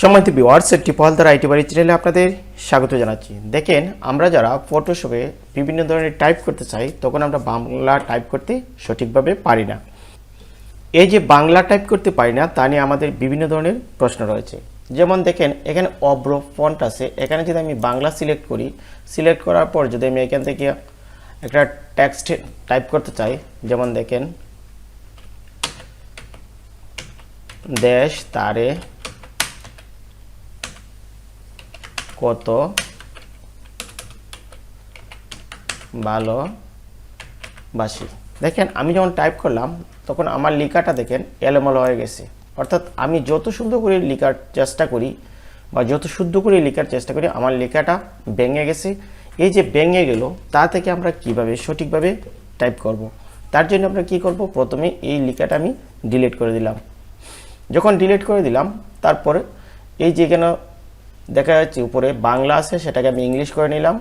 সম্মানিত viewers টিপলদার IT বাড়ি চ্যানেলে আপনাদের স্বাগত জানাচ্ছি। দেখেন, আমরা যারা ফটোশপে বিভিন্ন ধরনের টাইপ করতে চাই, তখন আমরা বাংলা টাইপ করতে সঠিকভাবে পারি না। এই যে বাংলা টাইপ করতে পারি না, তা নিয়ে আমাদের বিভিন্ন ধরনের প্রশ্ন রয়েছে। যেমন দেখেন, এখানে অব্র ফন্ট আছে। এখানে যদি আমি বাংলা সিলেক্ট করি সিলেক্ট করার পর যদি আমি এখান থেকে একটা টেক্সট টাইপ করতে চাই, যেমন দেখেন, দেশ, তারে কত? ভালো। বাসি দেখেন, আমি যখন টাইপ করলাম, তখন আমার লেখাটা দেখেন এলোমেলো হয়ে গেছে। অর্থাৎ আমি যত শুদ্ধ করে লেখার চেষ্টা করি, বা যত শুদ্ধ করে লেখার চেষ্টা করি, আমার লেখাটা ভেঙে গেছে। এই যে ভেঙে গেল, তা থেকে আমরা কীভাবে সঠিকভাবে টাইপ করব। তার জন্য আমরা কি করব? প্রথমে এই লেখাটা আমি ডিলিট করে দিলাম। যখন ডিলিট করে দিলাম, তারপরে এই যেখানে দেখা যাচ্ছে উপরে বাংলা আছে, সেটাকে আমি ইংলিশ করে নিলাম।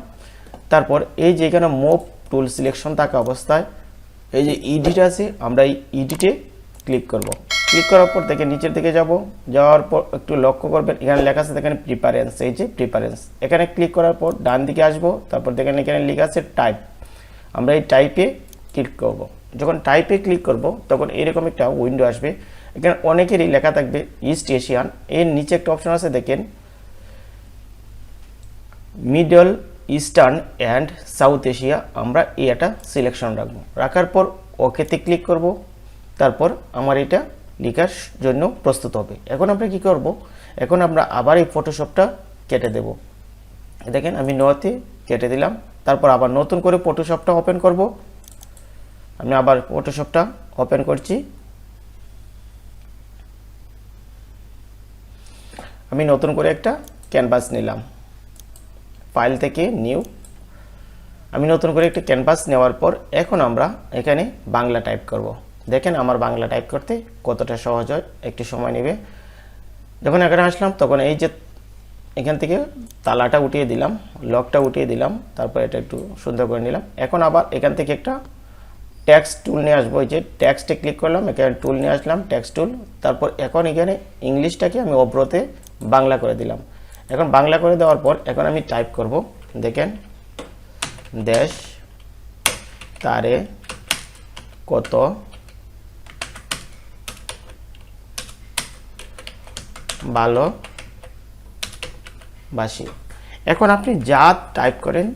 তারপর এই যেখানে মোপ টুল সিলেকশন থাকা অবস্থায়, এই যে ইডিট আছে, আমরা এই ইডিটে ক্লিক করব। ক্লিক করার পর দেখে নিচের দিকে যাব, যাওয়ার পর একটু লক্ষ্য করবেন, এখানে লেখা আছে দেখেন প্রিপারেন্স এই যে প্রিপারেন্স এখানে ক্লিক করার পর ডান দিকে আসব, তারপর দেখেন এখানে লেখা আছে টাইপ আমরা এই টাইপে ক্লিক করব। যখন টাইপে ক্লিক করব, তখন এরকম একটা উইন্ডো আসবে। এখানে অনেকেরই লেখা থাকবে ইস্ট এশিয়ান এর নিচে একটা অপশন আছে দেখেন Middle, Eastern and South Asia আমরা এই একটা সিলেকশন রাখব। রাখার পর ওকেতে ক্লিক করব। তারপর আমার এটা লেখার জন্য প্রস্তুত হবে। এখন আমরা কি করব? এখন আমরা আবার এই ফটোশপটা কেটে দেব। দেখেন, আমি নতে কেটে দিলাম। তারপর আবার নতুন করে ফটোশপটা ওপেন করব। আমি আবার ফটোশপটা ওপেন করছি। আমি নতুন করে একটা ক্যানভাস নিলাম। ফাইল থেকে নিউ। আমি নতুন করে একটা ক্যানভাস নেওয়ার পর এখন আমরা এখানে বাংলা টাইপ করব। দেখেন আমার বাংলা টাইপ করতে কতটা সহজ হয়, একটু সময় নেবে। যখন এখানে আসলাম, তখন এই যে এখান থেকে তালাটা উঠিয়ে দিলাম, লকটা উঠিয়ে দিলাম, তারপর এটা একটু সুন্দর করে নিলাম। এখন আবার এখান থেকে একটা ট্যাক্স টুল নিয়ে আসব। যে ট্যাক্সটে ক্লিক করলাম, এখানে টুল নিয়ে আসলাম ট্যাক্স টুল তারপর এখন এখানে ইংলিশটাকে আমি অব্রতে বাংলা করে দিলাম। এখন বাংলা করে দেওয়ার পর এখন আমি টাইপ করব, দেখেন, দেশ, তারে, কত ভালো বাসি। এখন আপনি যা টাইপ করেন,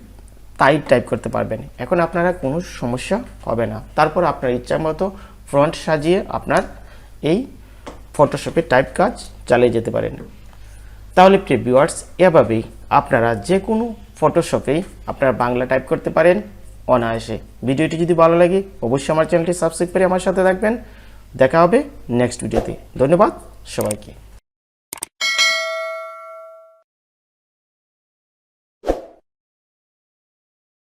তাই টাইপ করতে পারবেন। এখন আপনারা কোনো সমস্যা হবে না। তারপর আপনার ইচ্ছা মতো ফ্রন্ট সাজিয়ে আপনার এই ফটোশপে টাইপ কাজ চালিয়ে যেতে পারেন। তাহলে প্রিয় ভিউয়ার্স এভাবেই আপনারা যে কোনো ফটোশপে আপনারা বাংলা টাইপ করতে পারেন অনায়াসে। ভিডিওটি যদি ভালো লাগে, অবশ্যই আমার চ্যানেলটি সাবস্ক্রাইব করে আমার সাথে থাকবেন। দেখা হবে নেক্সট ভিডিওতে ধন্যবাদ সবাইকে।